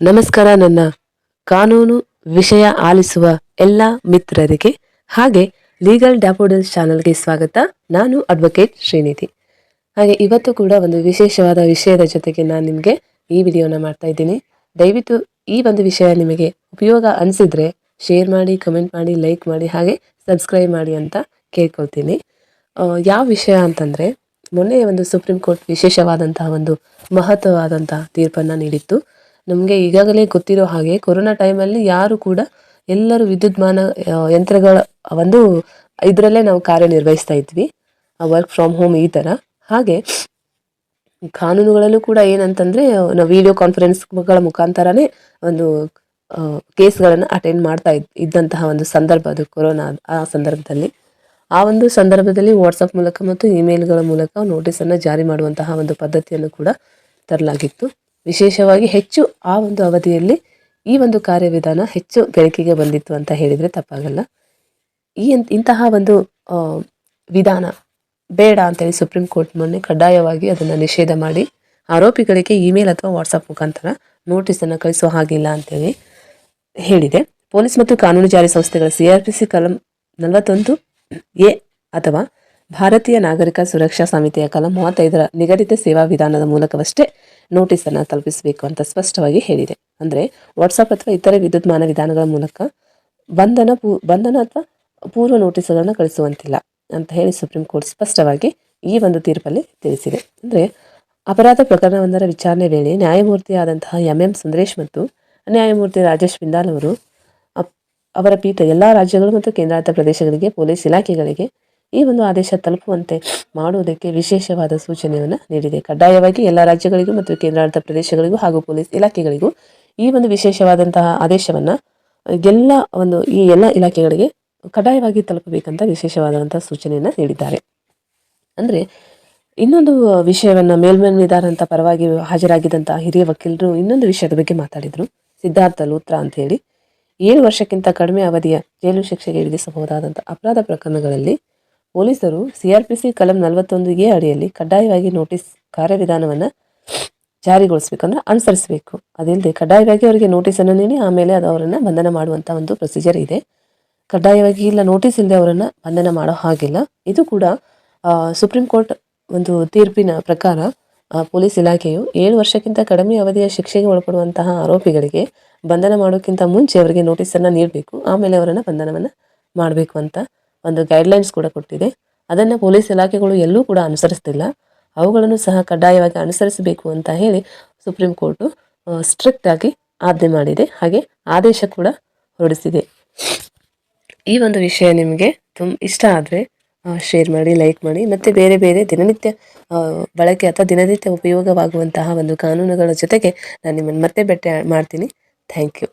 ನಮಸ್ಕಾರ ನನ್ನ ಕಾನೂನು ವಿಷಯ ಆಲಿಸುವ ಎಲ್ಲ ಮಿತ್ರರಿಗೆ ಹಾಗೆ ಲೀಗಲ್ ಡ್ಯಾಪೋಡಲ್ ಚಾನಲ್ಗೆ ಸ್ವಾಗತ. ನಾನು ಅಡ್ವೊಕೇಟ್ ಶ್ರೀನಿಧಿ. ಹಾಗೆ ಇವತ್ತು ಕೂಡ ಒಂದು ವಿಶೇಷವಾದ ವಿಷಯದ ಜೊತೆಗೆ ನಾನು ನಿಮಗೆ ಈ ವಿಡಿಯೋನ ಮಾಡ್ತಾ ಇದ್ದೀನಿ. ದಯವಿಟ್ಟು ಈ ಒಂದು ವಿಷಯ ನಿಮಗೆ ಉಪಯೋಗ ಅನಿಸಿದ್ರೆ ಶೇರ್ ಮಾಡಿ ಕಮೆಂಟ್ ಮಾಡಿ ಲೈಕ್ ಮಾಡಿ, ಹಾಗೆ ಸಬ್ಸ್ಕ್ರೈಬ್ ಮಾಡಿ ಅಂತ ಕೇಳ್ಕೊಳ್ತೀನಿ. ಯಾವ ವಿಷಯ ಅಂತಂದರೆ ಮೊನ್ನೆ ಒಂದು ಸುಪ್ರೀಂ ಕೋರ್ಟ್ ವಿಶೇಷವಾದಂತಹ ಒಂದು ಮಹತ್ವವಾದಂತಹ ತೀರ್ಪನ್ನು ನೀಡಿತ್ತು. ನಮಗೆ ಈಗಾಗಲೇ ಗೊತ್ತಿರೋ ಹಾಗೆ ಕೊರೋನಾ ಟೈಮಲ್ಲಿ ಯಾರು ಕೂಡ ಎಲ್ಲರೂ ವಿದ್ಯುತ್ಮಾನ ಯಂತ್ರಗಳ ಒಂದು ಇದರಲ್ಲೇ ನಾವು ಕಾರ್ಯನಿರ್ವಹಿಸ್ತಾ ಇದ್ವಿ. ವರ್ಕ್ ಫ್ರಮ್ ಹೋಮ್ ಈ ಥರ ಹಾಗೆ ಕಾನೂನುಗಳಲ್ಲೂ ಕೂಡ ಏನಂತಂದರೆ ನಾವು ವಿಡಿಯೋ ಕಾನ್ಫರೆನ್ಸ್ಗಳ ಮುಖಾಂತರನೇ ಒಂದು ಕೇಸ್ಗಳನ್ನು ಅಟೆಂಡ್ ಮಾಡ್ತಾ ಇದ್, ಇದ್ದಂತಹ ಒಂದು ಸಂದರ್ಭ ಅದು ಕೊರೋನಾ, ಆ ಸಂದರ್ಭದಲ್ಲಿ. ಆ ಒಂದು ಸಂದರ್ಭದಲ್ಲಿ ವಾಟ್ಸಪ್ ಮೂಲಕ ಮತ್ತು ಇಮೇಲ್ಗಳ ಮೂಲಕ ನೋಟಿಸನ್ನು ಜಾರಿ ಮಾಡುವಂತಹ ಒಂದು ಪದ್ಧತಿಯನ್ನು ಕೂಡ ತರಲಾಗಿತ್ತು. ವಿಶೇಷವಾಗಿ ಹೆಚ್ಚು ಆ ಒಂದು ಅವಧಿಯಲ್ಲಿ ಈ ಒಂದು ಕಾರ್ಯವಿಧಾನ ಹೆಚ್ಚು ಬೆಳಕಿಗೆ ಬಂದಿತ್ತು ಅಂತ ಹೇಳಿದರೆ ತಪ್ಪಾಗಲ್ಲ. ಈ ಇಂತಹ ಒಂದು ವಿಧಾನ ಬೇಡ ಅಂತೇಳಿ ಸುಪ್ರೀಂ ಕೋರ್ಟ್ ಮೊನ್ನೆ ಕಡ್ಡಾಯವಾಗಿ ಅದನ್ನು ನಿಷೇಧ ಮಾಡಿ ಆರೋಪಿಗಳಿಗೆ ಇಮೇಲ್ ಅಥವಾ ವಾಟ್ಸಪ್ ಮುಖಾಂತರ ನೋಟಿಸನ್ನು ಕಳಿಸುವ ಹಾಗಿಲ್ಲ ಅಂತೇಳಿ ಹೇಳಿದೆ. ಪೊಲೀಸ್ ಮತ್ತು ಕಾನೂನು ಜಾರಿ ಸಂಸ್ಥೆಗಳ ಸಿಆರ್ಪಿಸಿ ಕಲಂ ನಲವತ್ತೊಂದು ಎ ಅಥವಾ ಭಾರತೀಯ ನಾಗರಿಕ ಸುರಕ್ಷಾ ಸಮಿತಿಯ ಕಲಂ ಮೂವತ್ತೈದರ ನಿಗದಿತ ಸೇವಾ ವಿಧಾನದ ಮೂಲಕವಷ್ಟೇ ನೋಟಿಸ್ ಅನ್ನು ತಲುಪಿಸಬೇಕು ಅಂತ ಸ್ಪಷ್ಟವಾಗಿ ಹೇಳಿದೆ. ಅಂದರೆ ವಾಟ್ಸಪ್ ಅಥವಾ ಇತರೆ ವಿದ್ಯುತ್ಮಾನ ವಿಧಾನಗಳ ಮೂಲಕ ಬಂಧನ ಪೂ, ಬಂಧನ ಅಥವಾ ಪೂರ್ವ ನೋಟಿಸ್ಗಳನ್ನು ಕಳಿಸುವಂತಿಲ್ಲ ಅಂತ ಹೇಳಿ ಸುಪ್ರೀಂ ಕೋರ್ಟ್ ಸ್ಪಷ್ಟವಾಗಿ ಈ ಒಂದು ತೀರ್ಪಲ್ಲಿ ತಿಳಿಸಿದೆ. ಅಂದರೆ ಅಪರಾಧ ಪ್ರಕರಣವೊಂದರ ವಿಚಾರಣೆ ವೇಳೆ ನ್ಯಾಯಮೂರ್ತಿಯಾದಂತಹ ಎಂ ಎಂ ಸುಂದರೇಶ್ ಮತ್ತು ನ್ಯಾಯಮೂರ್ತಿ ರಾಜೇಶ್ ಬಿಂದಾಲ್ ಅವರು ಅವರ ಪೀಠ ಎಲ್ಲ ರಾಜ್ಯಗಳು ಮತ್ತು ಕೇಂದ್ರಾಡಳಿತ ಪ್ರದೇಶಗಳಿಗೆ, ಪೊಲೀಸ್ ಇಲಾಖೆಗಳಿಗೆ ಈ ಒಂದು ಆದೇಶ ತಲುಪುವಂತೆ ಮಾಡುವುದಕ್ಕೆ ವಿಶೇಷವಾದ ಸೂಚನೆಯನ್ನು ನೀಡಿದೆ. ಕಡ್ಡಾಯವಾಗಿ ಎಲ್ಲ ರಾಜ್ಯಗಳಿಗೂ ಮತ್ತು ಕೇಂದ್ರಾಡಳಿತ ಪ್ರದೇಶಗಳಿಗೂ ಹಾಗೂ ಪೊಲೀಸ್ ಇಲಾಖೆಗಳಿಗೂ ಈ ಒಂದು ವಿಶೇಷವಾದಂತಹ ಆದೇಶವನ್ನು, ಎಲ್ಲ ಒಂದು ಈ ಎಲ್ಲ ಇಲಾಖೆಗಳಿಗೆ ಕಡ್ಡಾಯವಾಗಿ ತಲುಪಬೇಕಂತ ವಿಶೇಷವಾದಂತಹ ಸೂಚನೆಯನ್ನು ನೀಡಿದ್ದಾರೆ. ಅಂದರೆ ಇನ್ನೊಂದು ವಿಷಯವನ್ನು ಮೇಲ್ಮನ್ವಿದಾರಂಥ ಪರವಾಗಿ ಹಾಜರಾಗಿದ್ದಂತಹ ಹಿರಿಯ ವಕೀಲರು ಇನ್ನೊಂದು ವಿಷಯದ ಬಗ್ಗೆ ಮಾತಾಡಿದರು. ಸಿದ್ಧಾರ್ಥ ಲೂತ್ರ ಅಂತ ಹೇಳಿ. ಏಳು ವರ್ಷಕ್ಕಿಂತ ಕಡಿಮೆ ಅವಧಿಯ ಜೈಲು ಶಿಕ್ಷೆಗೆ ವಿಧಿಸಬಹುದಾದಂಥ ಅಪರಾಧ ಪ್ರಕರಣಗಳಲ್ಲಿ ಪೊಲೀಸರು ಸಿಆರ್ಪಿಸಿ ಕಲಂ ನಲವತ್ತೊಂದು ಎ ಅಡಿಯಲ್ಲಿ ಕಡ್ಡಾಯವಾಗಿ ನೋಟಿಸ್ ಕಾರ್ಯವಿಧಾನವನ್ನು ಜಾರಿಗೊಳಿಸಬೇಕಂದ್ರೆ ಅನುಸರಿಸಬೇಕು. ಅದಿಲ್ಲದೆ ಕಡ್ಡಾಯವಾಗಿ ಅವರಿಗೆ ನೋಟಿಸನ್ನು ನೀಡಿ ಆಮೇಲೆ ಅದು ಅವರನ್ನು ಬಂಧನ ಮಾಡುವಂಥ ಒಂದು ಪ್ರೊಸೀಜರ್ ಇದೆ. ಕಡ್ಡಾಯವಾಗಿ ಇಲ್ಲ ನೋಟಿಸ್ ಇಲ್ಲದೆ ಅವರನ್ನು ಬಂಧನ ಮಾಡೋ ಹಾಗಿಲ್ಲ. ಇದು ಕೂಡ ಸುಪ್ರೀಂ ಕೋರ್ಟ್ ಒಂದು ತೀರ್ಪಿನ ಪ್ರಕಾರ ಪೊಲೀಸ್ ಇಲಾಖೆಯು ಏಳು ವರ್ಷಕ್ಕಿಂತ ಕಡಿಮೆ ಅವಧಿಯ ಶಿಕ್ಷೆಗೆ ಒಳಪಡುವಂತಹ ಆರೋಪಿಗಳಿಗೆ ಬಂಧನ ಮಾಡೋಕ್ಕಿಂತ ಮುಂಚೆ ಅವರಿಗೆ ನೋಟಿಸನ್ನು ನೀಡಬೇಕು. ಆಮೇಲೆ ಅವರನ್ನು ಬಂಧನವನ್ನು ಮಾಡಬೇಕು ಅಂತ ಒಂದು ಗೈಡ್ಲೈನ್ಸ್ ಕೂಡ ಕೊಟ್ಟಿದೆ. ಅದನ್ನು ಪೊಲೀಸ್ ಇಲಾಖೆಗಳು ಎಲ್ಲೂ ಕೂಡ ಅನುಸರಿಸ್ತಿಲ್ಲ. ಅವುಗಳನ್ನು ಸಹ ಕಡ್ಡಾಯವಾಗಿ ಅನುಸರಿಸಬೇಕು ಅಂತ ಹೇಳಿ ಸುಪ್ರೀಂ ಕೋರ್ಟು ಸ್ಟ್ರಿಕ್ಟ್ ಆಗಿ ಆಜ್ಞೆ ಮಾಡಿದೆ. ಹಾಗೆ ಆದೇಶ ಕೂಡ ಹೊರಡಿಸಿದೆ. ಈ ಒಂದು ವಿಷಯ ನಿಮಗೆ ತುಂಬ ಇಷ್ಟ ಆದರೆ ಶೇರ್ ಮಾಡಿ ಲೈಕ್ ಮಾಡಿ, ಮತ್ತು ಬೇರೆ ಬೇರೆ ದಿನನಿತ್ಯ ಬಳಕೆ ಅಥವಾ ದಿನನಿತ್ಯ ಉಪಯೋಗವಾಗುವಂತಹ ಒಂದು ಕಾನೂನುಗಳ ಜೊತೆಗೆ ನಾನು ನಿಮ್ಮನ್ನು ಮತ್ತೆ ಭೇಟಿ ಮಾಡ್ತೀನಿ. Thank you